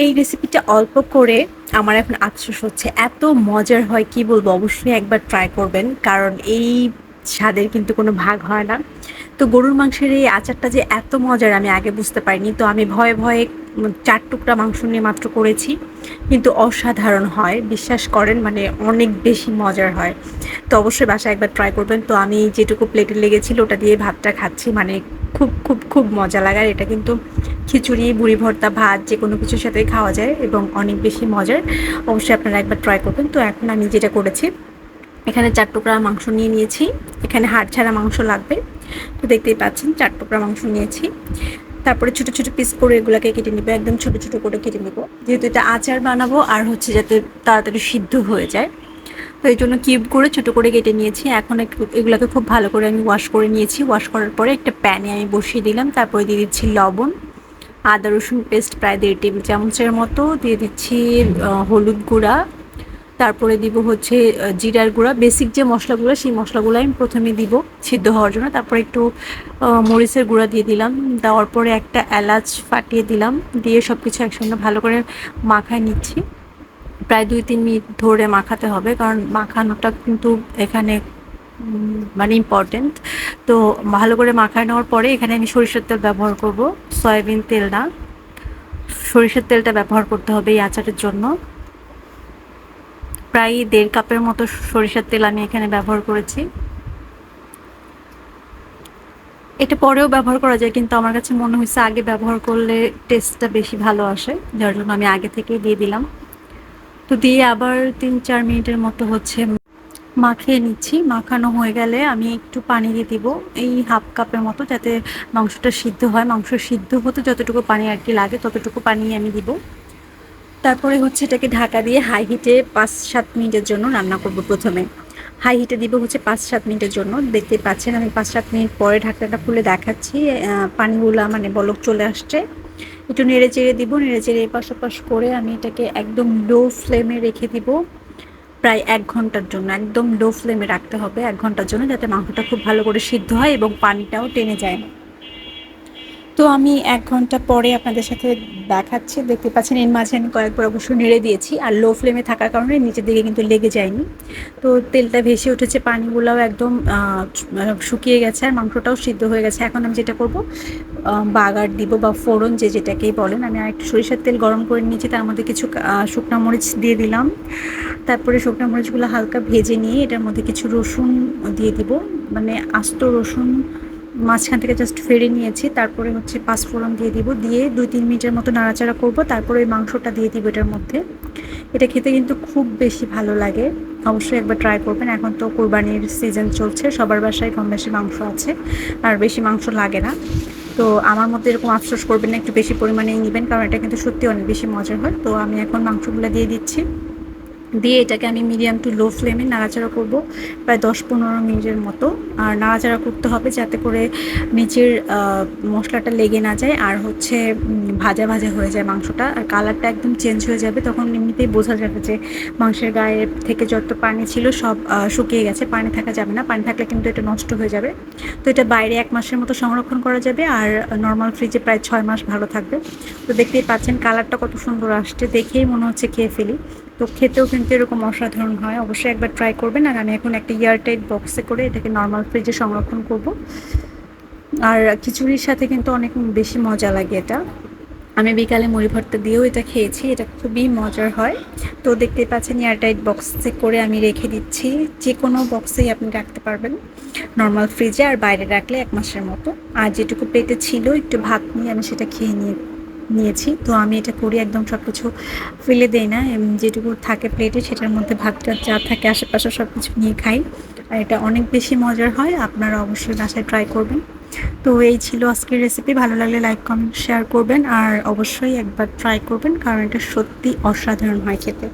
এই রেসিপিটা অল্প করে আমার এখন আফসোস হচ্ছে। এত মজার হয়, কি বলব? অবশ্যই একবার ট্রাই করবেন, কারণ এই স্বাদের কিন্তু কোনো ভাগ হয় না। তো গরুর মাংসের এই আচারটা যে এত মজার আমি আগে বুঝতে পারিনি। তো আমি ভয়ে ভয়ে চার টুকরা মাংস নিয়ে মাত্র করেছি। কিন্তু অসাধারণ হয়, বিশ্বাস করেন মানে অনেক বেশি মজার হয়। তো অবশ্যই বাসায় একবার ট্রাই করবেন। তো আমি যেটুকু প্লেটে লেগেছিল ওটা দিয়ে ভাতটা খাচ্ছি। মানে খুব খুব খুব মজা লাগার। এটা কিন্তু খিচুড়ি, বুড়ি ভর্তা, ভাত, যে কোনো কিছুর সাথেই খাওয়া যায় এবং অনেক বেশি মজার। অবশ্যই আপনারা একবার ট্রাই করবেন। তো এখন আমি যেটা করেছি, এখানে চার টুকরা মাংস নিয়ে নিয়েছি। এখানে হাড় ছাড়া মাংস লাগবে। তো দেখতেই পাচ্ছেন, চার টুকরা মাংস নিয়েছি। তারপরে ছোটো ছোটো পিস করে এগুলোকে কেটে নিবো, একদম ছোটো ছোটো করে কেটে নিবো। যেহেতু এটা আচার বানাবো, আর হচ্ছে যাতে তাড়াতাড়ি সিদ্ধ হয়ে যায়। তো এই জন্য কিউব করে ছোটো করে কেটে নিয়েছি। এখন এগুলোকে খুব ভালো করে আমি ওয়াশ করে নিয়েছি। ওয়াশ করার পরে একটা প্যানে আমি বসিয়ে দিলাম। তারপরে দিয়ে দিচ্ছি লবণ, আদা রসুন পেস্ট প্রায় দেড় টেবিল চামচের মতো। দিয়ে দিচ্ছি হলুদ গুঁড়া তারপরে দিব হচ্ছে জিরার গুঁড়া বেসিক যে মশলাগুলো সেই মশলাগুলো আমি প্রথমে দিব সিদ্ধ হওয়ার জন্য। তারপরে একটু মরিচের গুঁড়া দিয়ে দিলাম। দেওয়ার পরে একটা এলাচ ফাটিয়ে দিলাম। দিয়ে সব কিছু একসঙ্গে ভালো করে মাখায় নিচ্ছি। প্রায় দুই তিন মিনিট ধরে মাখাতে হবে, কারণ মাখানোটা কিন্তু এখানে মানে ইম্পর্টেন্ট তো ভালো করে মাখায় নেওয়ার পরে এখানে আমি সরিষার তেল ব্যবহার করব। সয়াবিন তেল না, সরিষার তেলটা ব্যবহার করতে হবে এই আচারের জন্য। প্রায় দেড় কাপের মতো সরিষার তেল আমি এখানে ব্যবহার করেছি। এটা পরেও ব্যবহার করা যায়, কিন্তু আমার কাছে মনে হয়েছে আগে ব্যবহার করলে টেস্টটা বেশি ভালো আসে, যার জন্য আমি আগে থেকেই দিয়ে দিলাম। তো দিয়ে আবার তিন চার মিনিটের মতো হচ্ছে মাখিয়ে নিচ্ছি। মাখানো হয়ে গেলে আমি একটু পানি দিয়ে দিব, এই হাফ কাপের মতো, যাতে মাংসটা সিদ্ধ হয়। মাংস সিদ্ধ হতে যতটুকু পানি আর কি লাগে, ততটুকু পানি আমি দিব। তারপরে হচ্ছে এটাকে ঢাকা দিয়ে হাই হিটে পাঁচ সাত মিনিটের জন্য রান্না করব প্রথমে। হাই হিটে দিব হচ্ছে পাঁচ সাত মিনিটের জন্য। দেখতে পাচ্ছেন আমি পাঁচ সাত মিনিট পরে ঢাকনাটা খুলে দেখাচ্ছি। পানিগুলো মানে বলক চলে আসছে। একটু নেড়ে চেড়ে দিব। নেড়ে চেড়ে এপাশ করে আমি এটাকে একদম লো ফ্লেমে রেখে দিব প্রায় এক ঘণ্টার জন্য। একদম লো ফ্লেমে রাখতে হবে এক ঘণ্টার জন্য যাতে মাংসটা খুব ভালো করে সিদ্ধ হয় এবং পানিটাও টেনে যায়। না তো আমি এক ঘণ্টা পরে আপনাদের সাথে দেখাচ্ছি। দেখতে পাচ্ছেন, এর মাঝে আমি কয়েকবার অবশ্য নেড়ে দিয়েছি আর লো ফ্লেমে থাকার কারণে নিচের দিকে কিন্তু লেগে যায়নি। তো তেলটা ভেসে উঠেছে, পানিগুলোও একদম শুকিয়ে গেছে আর মাংসটাও সিদ্ধ হয়ে গেছে। এখন আমি যেটা করব বাগার দিব বা ফোড়ন যে যেটাকেই বলেন। আমি আর একটু সরিষার তেল গরম করে নিয়েছি, তার মধ্যে কিছু শুকনো মরিচ দিয়ে দিলাম। তারপরে শুকনো মরিচগুলো হালকা ভেজে নিয়ে এটার মধ্যে কিছু রসুন দিয়ে দিব। মানে আস্ত রসুন মাঝখান থেকে জাস্ট ফেড়ে নিয়েছি, তারপরে হচ্ছে পাঁচফোড়ন দিয়ে দিব, দিয়ে দুই তিন মিনিটের মতো নাড়াচাড়া করব, তারপরে ওই মাংসটা দিয়ে দিব এটার মধ্যে। এটা খেতে কিন্তু খুব বেশি ভালো লাগে, অবশ্যই একবার ট্রাই করবেন। এখন তো কোরবানির সিজন চলছে, সবার বাসায় কম বেশি মাংস আছে, আর বেশি মাংস লাগে না। তো আমার মধ্যে এরকম আফসোস করবেন না, একটু বেশি পরিমাণেই নেবেন, কারণ এটা কিন্তু সত্যি অনেক বেশি মজার হয়। তো আমি এখন মাংসগুলো দিয়ে দিচ্ছি। দিয়ে এটাকে আমি মিডিয়াম টু লো ফ্লেমে নাড়াচাড়া করব, প্রায় দশ পনেরো মিনিটের মতো। আর নাড়াচাড়া করতে হবে যাতে করে নিচের মশলাটা লেগে না যায় আর হচ্ছে ভাজা ভাজা হয়ে যায় মাংসটা। আর কালারটা একদম চেঞ্জ হয়ে যাবে, তখন এমনিতেই বোঝা যাবে যে মাংসের গায়ে থেকে যত পানি ছিল সব শুকিয়ে গেছে। পানি থাকা যাবে না, পানি থাকলে কিন্তু এটা নষ্ট হয়ে যাবে। তো এটা বাইরে এক মাসের মতো সংরক্ষণ করা যাবে আর নর্মাল ফ্রিজে প্রায় ছয় মাস ভালো থাকবে। তো দেখতেই পাচ্ছেন কালারটা কত সুন্দর আসছে, দেখেই মনে হচ্ছে খেয়ে ফেলি। তো খেতেও কিন্তু এরকম অসাধারণ হয়। অবশ্যই একবার ট্রাই করবেন। আর আমি এখন একটা এয়ারটাইট বক্সে করে এটাকে নর্মাল ফ্রিজে সংরক্ষণ করব। আর খিচুড়ির সাথে কিন্তু অনেক বেশি মজা লাগে এটা। আমি বিকালে মুড়ি ভর্তা দিয়েও এটা খেয়েছি। এটা খুবই মজার হয়। তো দেখতে পাচ্ছেন এয়ারটাইট বক্সে করে আমি রেখে দিচ্ছি। যে কোনো বক্সেই আপনি রাখতে পারবেন। নর্মাল ফ্রিজে আর বাইরে রাখলে এক মাসের মতো। আর যেটুকু পেটে ছিল একটু ভাত নিয়ে আমি সেটা খেয়ে নিয়ে নিয়েছি। তো আমি এটা করি, একদম সব কিছু ফেলে দেই না। যেটুকু থাকে প্লেটে সেটার মধ্যে ভাতটা যা থাকে, আশেপাশে সব কিছু নিয়ে খাই। আর এটা অনেক বেশি মজার হয়, আপনারা অবশ্যই বাসায় ট্রাই করবেন। তো এই ছিল আজকের রেসিপি ভালো লাগলে লাইক কমেন্ট শেয়ার করবেন। আর অবশ্যই একবার ট্রাই করবেন, কারণ এটা সত্যি অসাধারণ হয় খেতে।